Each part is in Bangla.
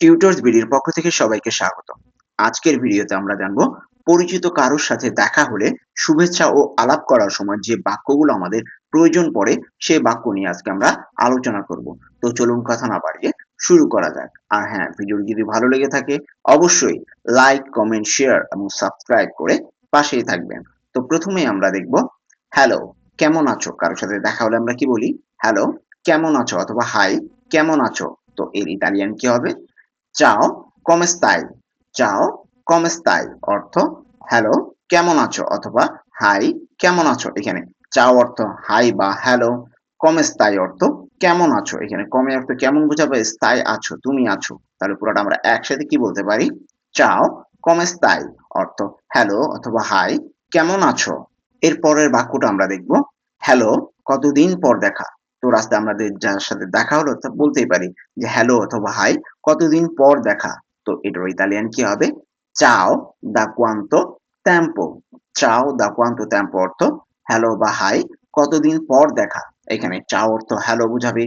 টিউটর্স বিডির পক্ষ থেকে সবাইকে স্বাগত। আজকের ভিডিওতে আমরা জানব, পরিচিত কারোর সাথে দেখা হলে শুভেচ্ছা ও আলাপ করার সময় যে বাক্যগুলো আমাদের প্রয়োজন পড়ে সেই বাক্য নিয়ে আজকে আমরা আলোচনা করব। তো চলুন কথা না বাড়িয়ে শুরু করা যাক। আর হ্যাঁ ভিডিওটি যদি ভালো লেগে থাকে, অবশ্যই লাইক কমেন্ট শেয়ার এবং সাবস্ক্রাইব করে পাশেই থাকবেন। তো প্রথমেই আমরা দেখব হ্যালো কেমন আছো? কারোর সাথে দেখা হলে আমরা কি বলি? হ্যালো কেমন আছো? অথবা হাই কেমন আছো? তো এর ইতালিয়ান কি হবে? চাও stai চাও stai অর্থ হ্যালো কেমন আছো? অথবা হাই কেমন আছো? এখানে চাও অর্থ হাই বা হ্যালো stai অর্থ, কেমন আছো? এখানে কমে অর্থ, কেমন বোঝাবে? স্থায় আছো, তুমি আছো? তাহলে পুরোটা আমরা একসাথে কি বলতে পারি? চাও stai অর্থ হ্যালো অথবা হাই কেমন আছো? এর পরের বাক্যটা আমরা দেখব হ্যালো কতদিন পর দেখা? তো রাস্তায় আমাদের যার সাথে দেখা হলো তা বলতেই পারি যে, হ্যালো অথবা হাই, কতদিন পর দেখা? তো এটার ইতালিয়ান কি হবে? চাও দা কোয়ান্তো ট্যাম্পো চাও দা কোয়ান্তো ট্যাম্পো অর্থ, হ্যালো বা হাই, কতদিন পর দেখা? এখানে চাও অর্থ, হ্যালো বুঝাবে,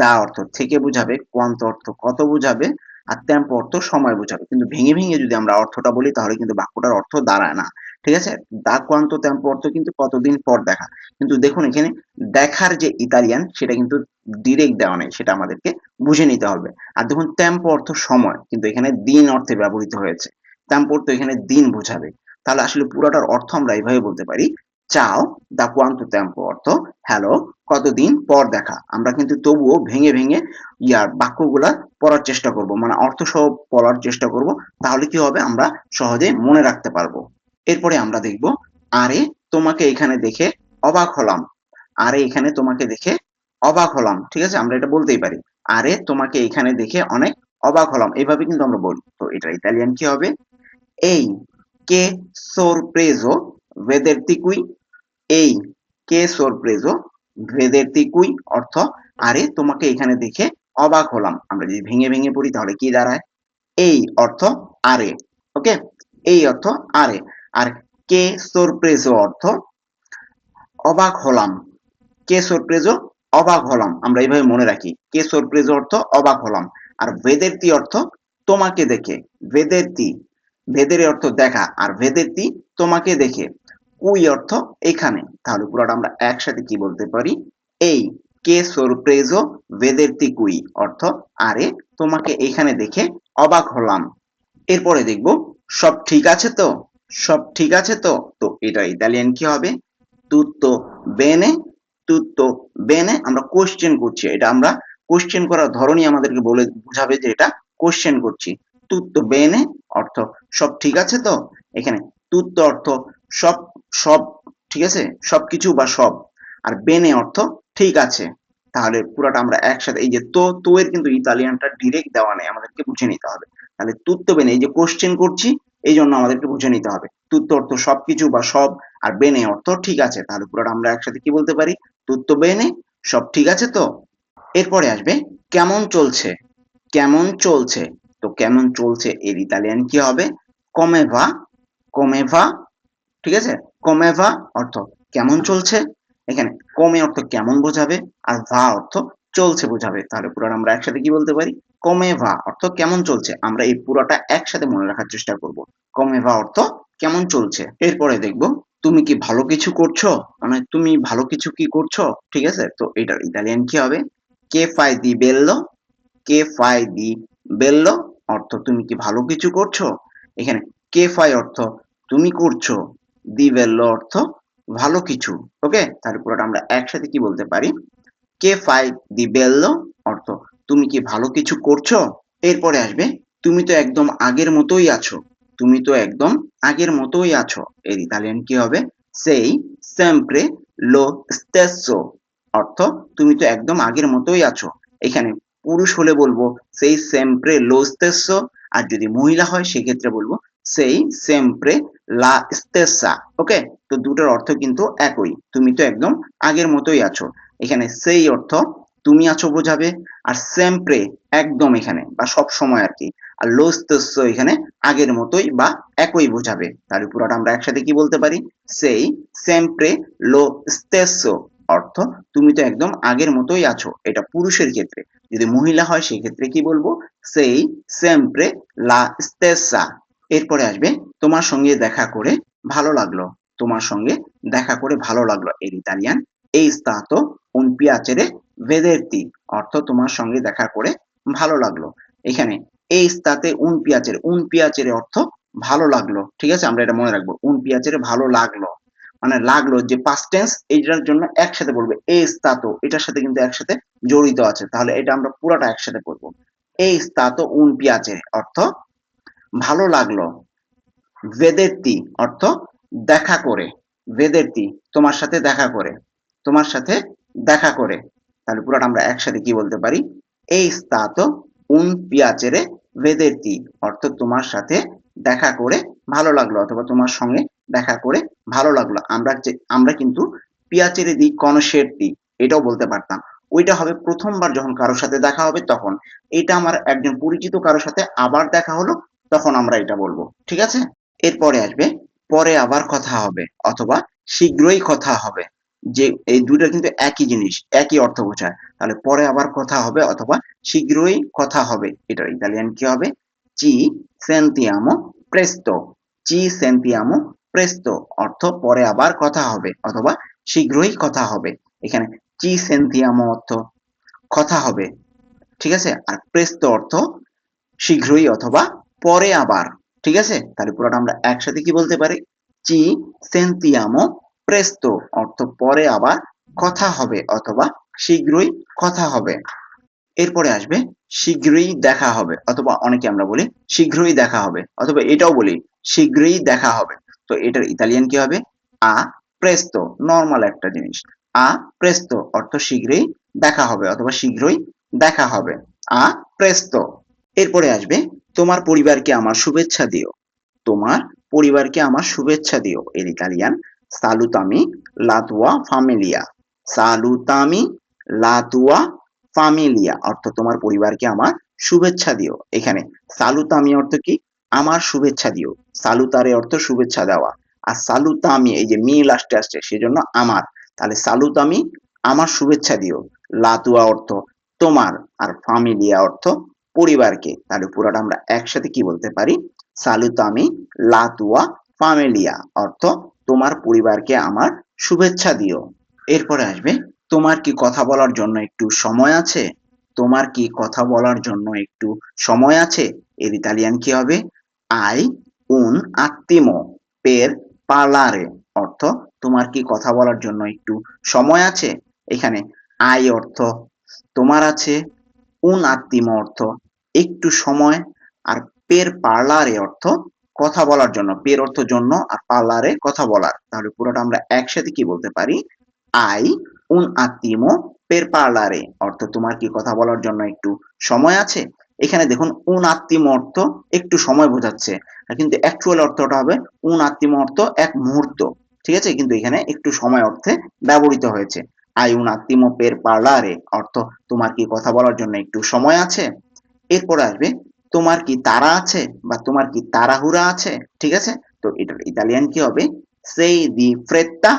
দা অর্থ, থেকে বুঝাবে কোয়ান্ত অর্থ, কত বুঝাবে, আর টেম্পো অর্থ, সময় বুঝাবে। কিন্তু ভেঙে ভেঙে যদি আমরা অর্থটা বলি, তাহলে কিন্তু বাক্যটার অর্থ দাঁড়ায় না। ঠিক আছে? দা কোয়ান্তো টেম্পো অর্থ কিন্তু কতদিন পর দেখা? কিন্তু দেখুন এখানে দেখার যে ইতালিয়ান, সেটা কিন্তু ডিরেক্ট দেওয়া নেই, সেটা আমাদেরকে বুঝে নিতে হবে। আর দেখুন টেম্পো অর্থ সময়, কিন্তু এখানে দিন অর্থে ব্যবহৃত হয়েছে। টেম্পো অর্থ এখানে দিন বোঝাবে। তাহলে আসলে পুরোটার অর্থ আমরা এইভাবে বলতে পারি, চাও, দা কোয়ান্তো টেম্পো অর্থ হ্যালো কতদিন পর দেখা? আমরা কিন্তু তবুও ভেঙে ভেঙে ইয়ার বাক্যগুলা পড়ার চেষ্টা করব মানে অর্থ সহ পড়ার চেষ্টা করব, তাহলে কি হবে? আমরা সহজে মনে রাখতে পারব। এরপরে আমরা দেখব, আরে তোমাকে এখানে দেখে অবাক হলাম। আরে এখানে তোমাকে দেখে অবাক হলাম, ঠিক আছে? আমরা এটা বলতেই পারি। আরে তোমাকে এখানে দেখে অনেক অবাক হলাম। এইভাবে কিন্তু আমরা বলি। তো এটা ইতালিয়ান কি হবে? এই কে sorpreso vederti qui? এই কে sorpreso vederti qui? অর্থ, আরে তোমাকে এখানে দেখে অবাক হলাম। আমরা যদি ভেঙে ভেঙে পড়ি তাহলে কি দাঁড়ায়? এই অর্থ, আরে। ওকে? এই অর্থ, আরে। আর কে সরপ্রেজ অর্থ অবাক হলাম। কে sorpreso অবাক হলাম। আমরা এইভাবে মনে রাখি। কে সরপ্রেজ অর্থ অবাক হলাম। আর ভেদেরতি অর্থ তোমাকে দেখে। ভেদেরতি ভেদের অর্থ দেখা। আর ভেদেরতি তোমাকে দেখে। কুই অর্থ এখানে। তাহলে পুরোটা আমরা একসাথে কি বলতে পারি? এই কে sorpreso vederti কুই অর্থ। আরে তোমাকে এখানে দেখে অবাক হলাম। এরপরে দেখব, সব ঠিক আছে তো? সব ঠিক আছে তো? তো এটা ইতালিয়ান কি হবে? তুত্তো বেনে তুত্তো বেনে আমরা কোশ্চেন করছি। এটা আমরা কোশ্চেন করার ধরনই আমাদেরকে বলে, বোঝাবে যে এটা কোশ্চেন করছি। তুত্তো বেনে অর্থ সব ঠিক আছে তো? এখানে তুত্তো অর্থ সব সব ঠিক আছে? সবকিছু বা সব। আর বেনে অর্থ ঠিক আছে। তাহলে পুরোটা আমরা একসাথে, এই যে তো তো এর কিন্তু ইতালিয়ানটা ডিরেক্ট দেওয়া নেই। আমাদেরকে বুঝে নিতে হবে। তাহলে তুত্তো বেনে এই যে কোশ্চেন করছি এই জন্য আমাদেরকে বুঝে নিতে হবে। তুত্তো অর্থ সবকিছু বা সব আর বেনে অর্থ ঠিক আছে তাহলে পুরোটা আমরা একসাথে কি বলতে পারি? তুত্তো বেনে সব ঠিক আছে তো? এরপরে আসবে, কেমন চলছে? কেমন চলছে? তো কেমন চলছে এর ইতালিয়ান কি হবে? কমেভা কমেভা ঠিক আছে? কমেভা অর্থ কেমন চলছে? এখানে কমে অর্থ কেমন বোঝাবে আর ভা অর্থ চলছে বোঝাবে তাহলে পুরোটা আমরা একসাথে কি বলতে পারি? কমেভা অর্থ কেমন চলছে? আমরা এই পুরোটা একসাথে মনে রাখার চেষ্টা করব। কমেভা অর্থ কেমন চলছে? এরপরে দেখব, তুমি কি ভালো কিছু করছ? মানে তুমি ভালো কিছু কি করছ? ঠিক আছে? তো এটার ইতালিয়ান কি হবে? কে ফাই দি বেললো? কে ফাই দি বেল্লো? অর্থ তুমি কি ভালো কিছু করছ? এখানে কে ফাই অর্থ তুমি করছ। দি বেল্লো অর্থ ভালো কিছু। ওকে? তাহলে পুরোটা আমরা একসাথে কি বলতে পারি? কে ফাই দি বেল্লো? তুমি কি ভালো কিছু করছ? এরপরে আসবে, তুমি তো একদম আগের মতোই আছো। তুমি তো একদম আগের মতোই আছো। এর ইতালিয়ান কি হবে? সেই সেম্প্রে লো স্টেসো অর্থ, তুমি তো একদম আগের মতোই আছো। এখানে পুরুষ হলে বলব, সেই সেম্প্রে লো স্টেসো আর যদি মহিলা হয়, সেক্ষেত্রে বলব, সেই সেম্প্রে লা স্টেসা ওকে তো দুটোর অর্থ কিন্তু একই। তুমি তো একদম আগের মতোই আছো। এখানে সেই অর্থ তুমি আছো বোঝাবে, আর সেম্প্রে একদম এখানে, বা সব সময় আর কি। আর লো স্তেস্য এখানে আগের মতোই বা একই বোঝাবে। তাহলে পুরোটা আমরা একসাথে কি বলতে পারি? সেই সেম্প্রে লো স্তেস্য অর্থ তুমি তো একদম আগের মতোই আছো। এটা পুরুষের ক্ষেত্রে। যদি মহিলা হয় সেই ক্ষেত্রে কি বলব? সেই সেম্প্রে লা স্টেসা এরপরে আসবে, তোমার সঙ্গে দেখা করে ভালো লাগল। তোমার সঙ্গে দেখা করে ভালো লাগল এর ইতালিয়ান এই স্তাতো un piacere vederti অর্থ তোমার সঙ্গে দেখা করে ভালো লাগল। এখানে এই স্তাতে উন পিয়াচের উন পিয়াচের অর্থ ভালো লাগল। ঠিক আছে? আমরা এটা মনে রাখব। উন পিয়াচের ভালো লাগল। মানে লাগল যে পাস্ট টেন্স এইটার জন্য একসাথে বলব। এই স্তাতো এটার সাথে কিন্তু একসাথে জড়িত আছে। তাহলে এটা আমরা পুরোটা একসাথে করব এই স্তাতো উন পিয়াচের অর্থ ভালো লাগল। ভেদেরতি অর্থ দেখা করে। ভেদেরতি তোমার সাথে দেখা করে। তোমার সাথে দেখা করে। তাহলে পুরোটা আমরা একসাথে কি বলতে পারি? এই স্তাতো উন পিয়াচেরে ভেদেরতি, অর্থাৎ তোমার সাথে দেখা করে ভালো লাগল, অথবা তোমার সঙ্গে দেখা করে ভালো লাগল। আমরা আমরা কিন্তু পিয়াচেরে দিই কনসেরতি, এটাও বলতে পারতাম। ওইটা হবে প্রথমবার যখন কারোর সাথে দেখা হবে তখন। এটা আমার একজন পরিচিত কারোর সাথে আবার দেখা হলো, তখন আমরা এটা বলব। ঠিক আছে? এরপরে আসবে, পরে আবার কথা হবে, অথবা শীঘ্রই কথা হবে। যে এই দুইটা কিন্তু একই জিনিস, একই অর্থ বোঝায় তাহলে পরে আবার কথা হবে অথবা শীঘ্রই কথা হবে। এটার ইতালিয়ান কি হবে? চি সেন্তিয়ামো প্রেস্তো চি সেন্তিয়ামো প্রেস্তো অর্থ পরে আবার কথা হবে অথবা শীঘ্রই কথা হবে। এখানে চি সেন্তিয়ামো অর্থ কথা হবে। ঠিক আছে? আর প্রেস্তো অর্থ শীঘ্রই অথবা পরে আবার। ঠিক আছে? তাহলে পুরোটা আমরা একসাথে কি বলতে পারি? চি সেন্তিয়ামো প্রেস্তো অর্থ পরে আবার কথা হবে অথবা শীঘ্রই কথা হবে। এরপরে আসবে, শীঘ্রই দেখা হবে অথবা অনেকে আমরা বলি শীঘ্রই দেখা হবে অথবা এটাও বলি শীঘ্রই দেখা হবে। তো এটার ইতালিয়ান কি হবে? আ প্রেস্তো নর্মাল একটা জিনিস। আ প্রেস্তো অর্থ শীঘ্রই দেখা হবে অথবা শীঘ্রই দেখা হবে। আ প্রেস্তো এরপরে আসবে, তোমার পরিবারকে আমার শুভেচ্ছা দিও। তোমার পরিবারকে আমার শুভেচ্ছা দিও। এর ইতালিয়ান সালুতামি লাতুয়া ফামিলিয়া সালুতামি লাতুয়া ফামিলিয়া অর্থ তোমার পরিবারকে আমার শুভেচ্ছা দিও। এখানে সালুতামি অর্থ কি? আমার শুভেচ্ছা দিও। সালুতারে অর্থ শুভেচ্ছা দেওয়া। আর সালুতামি এই যে মি লাস্টে আসছে, সেজন্য আমার। তাহলে সালুতামি আমার শুভেচ্ছা দিও। লাতুয়া অর্থ তোমার। আর ফামিলিয়া অর্থ পরিবারকে। তাহলে পুরোটা আমরা একসাথে কি বলতে পারি? সালুতামি লাতুয়া ফামিলিয়া অর্থ তোমার পরিবারকে আমার শুভেচ্ছা দিও। এরপরে আসবে, তোমার কি কথা বলার জন্য একটু সময় আছে? তোমার কি কথা বলার জন্য একটু সময় আছে? এর ইতালিয়ান কি হবে? আই উন আত্মিমো পের পার্লারে অর্থ, তোমার কি কথা বলার জন্য একটু সময় আছে? এখানে আই অর্থ তোমার আছে, উন আত্মিম অর্থ একটু সময়, আর পের পার্লারে অর্থ কথা বলার জন্য পের অর্থ জন্য আর পার্লারে কথা বলার। তাহলে পুরোটা আমরা একসাথে কি বলতে পারি? আই উন আত্মিমো পের পার্লারে। অর্থ তোমার কি কথা বলার জন্য একটু সময় আছে? এখানে দেখুন, উন আত্মিম অর্থ একটু সময় বোঝাচ্ছে। কিন্তু অ্যাকচুয়াল অর্থটা হবে উন আত্মিম অর্থ এক মুহূর্ত। ঠিক আছে? কিন্তু এখানে একটু সময় অর্থে ব্যবহৃত হয়েছে। আই উন আত্মিমো পের পার্লারে। অর্থ তোমার কি কথা বলার জন্য একটু সময় আছে? এরপর আসবে তোমার কি তারা আছে বা তোমার কি তাড়াহুড়া আছে? ঠিক আছে? তো এটার ইতালিয়ান কি হবে? সেই দি ফ্রেত্তা,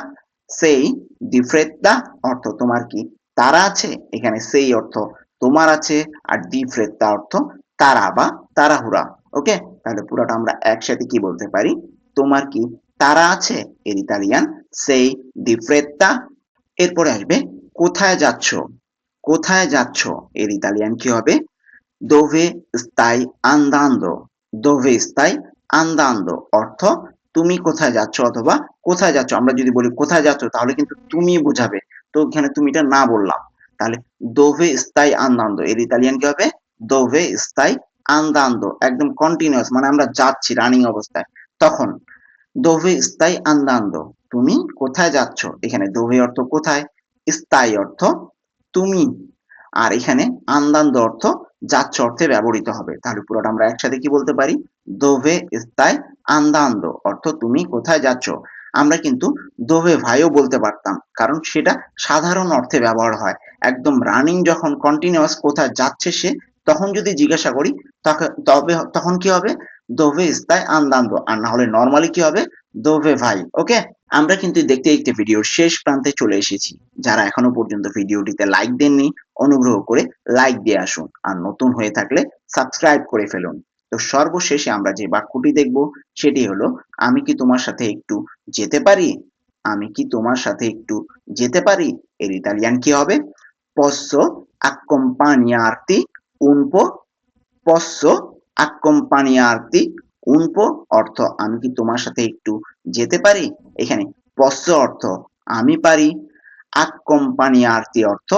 সেই দি ফ্রেত্তা অর্থ তোমার কি তারা আছে? এখানে সেই অর্থ তোমার আছে আর দি ফ্রেত্তা অর্থ তারা বা তাড়াহুড়া ওকে? তাহলে পুরোটা আমরা একসাথে কি বলতে পারি? তোমার কি তারা আছে এর ইতালিয়ান? সেই দি ফ্রেত্তা। এরপরে আসবে, কোথায় যাচ্ছ? কোথায় যাচ্ছ? এর ইতালিয়ান কি হবে? দোভে স্তাই আন্দান্দো দোভে স্তাই আন্দান্দো অর্থ, তুমি কোথায় যাচ্ছ অথবা কোথায় যাচ্ছ? আমরা যদি বলি কোথায় যাচ্ছ, তাহলে কিন্তু তুমি বোঝাবে। তো এখানে তুমিটা না বললাম। তাহলে দোভে স্তাই আন্দান্দো এর ইতালিয়ান কি হবে? দোভে স্তাই আন্দান্দো একদম কন্টিনিউয়াস মানে আমরা যাচ্ছি রানিং অবস্থায়। তখন দোভে স্তাই আন্দান্দো তুমি কোথায় যাচ্ছ? এখানে দোভে অর্থ কোথায়? স্থায়ী অর্থ তুমি। আর এখানে আন্দান্দ অর্থ যাচ্ছ অর্থে ব্যবহৃত হবে। তাহলে পুরোটা আমরা একসাথে কি বলতে পারি? দোভে স্থায় আন্দান্দ, অর্থ তুমি কোথায় যাচ্ছ? আমরা কিন্তু দোভে ভাইও বলতে পারতাম, কারণ সেটা সাধারণ অর্থে ব্যবহার হয়। একদম রানিং যখন কন্টিনিউয়াস কোথায় যাচ্ছে সে, তখন যদি জিজ্ঞাসা করি তবে, তখন কি হবে? দোভে স্থায় আন্দান্দ, আর না হলে নর্মালি কি হবে? দোভে ভাই ওকে আমরা কিন্তু দেখতে দেখতে ভিডিওর শেষ প্রান্তে চলে এসেছি। যারা এখনও পর্যন্ত ভিডিওটিতে লাইক দেননি, অনুগ্রহ করে লাইক দিয়ে আসুন। আর নতুন হয়ে থাকলে সাবস্ক্রাইব করে ফেলুন। তো সর্বশেষে আমরা যে বাক্যটি দেখব, সেটি হলো, আমি কি তোমার সাথে একটু যেতে পারি? আমি কি তোমার সাথে একটু যেতে পারি? এর ইতালিয়ান কি হবে? Posso accompagnarti? Un po' posso po' অর্থ, আমি কি তোমার সাথে একটু যেতে পারি? এখানে posso অর্থ, আমি পারি। accompagnarti অর্থ,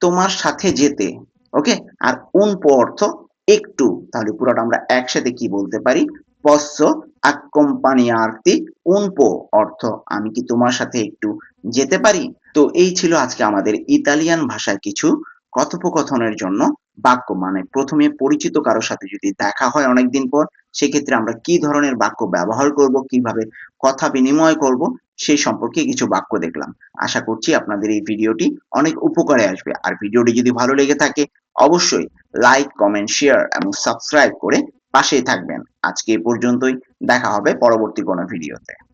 তোমার সাথে যেতে। ওকে আর po' অর্থ, একটু। তাহলে পুরোটা আমরা একসাথে কি বলতে পারি? posso accompagnarti un po' অর্থ, আমি কি তোমার সাথে একটু যেতে পারি? তো এই ছিল আজকে আমাদের ইতালিয়ান ভাষায় কিছু কথোপকথনের জন্য বাক্য। মানে প্রথমে পরিচিত কারোর সাথে যদি দেখা হয় অনেকদিন পর সেক্ষেত্রে আমরা কি ধরনের বাক্য ব্যবহার করব, কীভাবে কথা বিনিময় করব, সেই সম্পর্কে কিছু বাক্য দেখলাম। আশা করছি আপনাদের এই ভিডিওটি অনেক উপকারে আসবে। আর ভিডিওটি যদি ভালো লেগে থাকে, অবশ্যই লাইক, কমেন্ট, শেয়ার এবং সাবস্ক্রাইব করে পাশেই থাকবেন। আজকে এই পর্যন্তই। দেখা হবে পরবর্তী কোনো ভিডিওতে।